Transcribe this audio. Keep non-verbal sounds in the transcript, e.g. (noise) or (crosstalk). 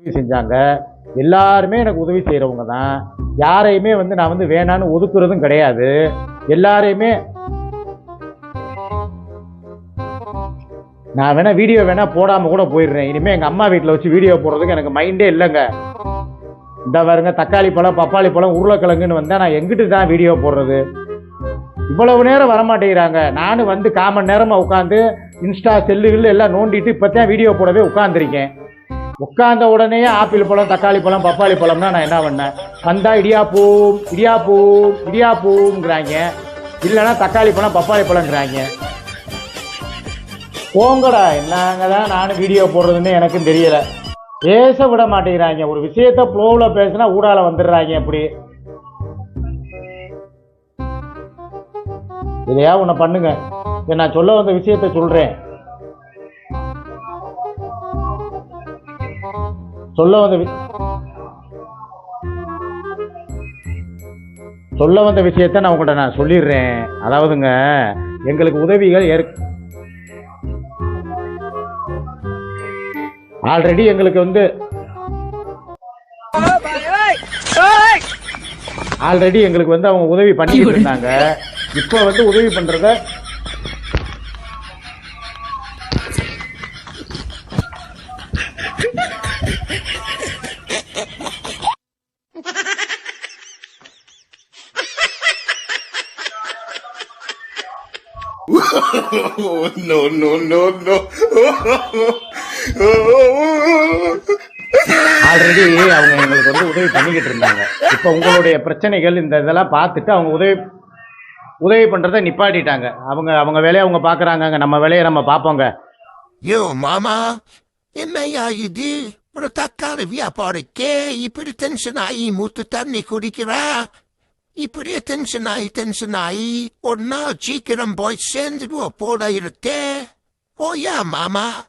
உதவி செஞ்சாங்க. எல்லாருமே எனக்கு உதவி செய்கிறவங்க தான். யாரையுமே வந்து நான் வந்து வேணான்னு ஒதுக்குறதும் கிடையாது. எல்லாரையுமே நான் வேணா வீடியோ வேணா போடாம கூட போயிடுறேன். இனிமே எங்க அம்மா வீட்டில் வச்சு வீடியோ போடுறதுக்கு எனக்கு மைண்டே இல்லைங்க. இந்த பாருங்க தக்காளி பழம் பப்பாளி பழம் உருளைக்கிழங்குன்னு வந்தா நான் எங்கிட்டு தான் வீடியோ போடுறது? இவ்வளவு நேரம் வரமாட்டேங்கிறாங்க. நானும் வந்து காமன் நேரமா உட்காந்து இன்ஸ்டா செல்லுகள் எல்லாம் நோண்டிட்டு இப்போத்தான் வீடியோ போடவே உட்காந்துருக்கேன் உட்கார்ந்த உடனே ஆப்பிள் பழம் தக்காளி பழம் பப்பாளி பழம்னா நான் என்ன பண்ணேன்? வந்தா இடியாப்பூம் இடியாப்பூம் இடியாப்பூங்கிறாங்க இல்லைன்னா தக்காளி பழம் பப்பாளி பழங்கிறாங்க போங்கடா என்னங்க தான் நானும் வீடியோ போடுறதுன்னு எனக்கும் தெரியல. பேச விட மாட்டேங்கிறாங்க. ஒரு விஷயத்த ஃப்ளோவில் பேசினா ஊடால வந்துடுறாங்க அப்படி. இதையா உன்னை பண்ணுங்க. இதை நான் சொல்ல வந்த விஷயத்த சொல்கிறேன் சொல்ல வந்த சொல்ல வந்த விஷயத்த நான் உங்கள்கிட்ட நான் சொல்லிடுறேன். அதாவதுங்க எங்களுக்கு உதவிகள் ஏற் ஆல்ரெடி எங்களுக்கு வந்து ஆல்ரெடி எங்களுக்கு வந்து அவங்க உதவி பண்ணிட்டு இருந்தாங்க. இப்போ வந்து உதவி பண்ணுறத (laughs) no, no, no, no. Already அவங்க எங்களுக்கு வந்து உதவி பண்ணிக்கிட்டு இருந்தாங்க. இப்போ உங்களுடைய பிரச்சனைகள் இந்த இதெல்லாம் பார்த்துட்டு அவங்க உதவி உதவி பண்றதை நிப்பாட்டிட்டாங்க. அவங்க அவங்க வேலையை அவங்க பார்க்கறாங்க நம்ம வேலையை நம்ம பார்ப்போங்க. Yo, mama. என்னையா இது? ஒரு தக்காளி வியாபாரிக்கே இப்படி டென்ஷன் ஆகி மூத்து தண்ணி குடிக்கிறா? いプレテンしないテンしない、女をチキンボイセンズをポラいるて。おや、ママ。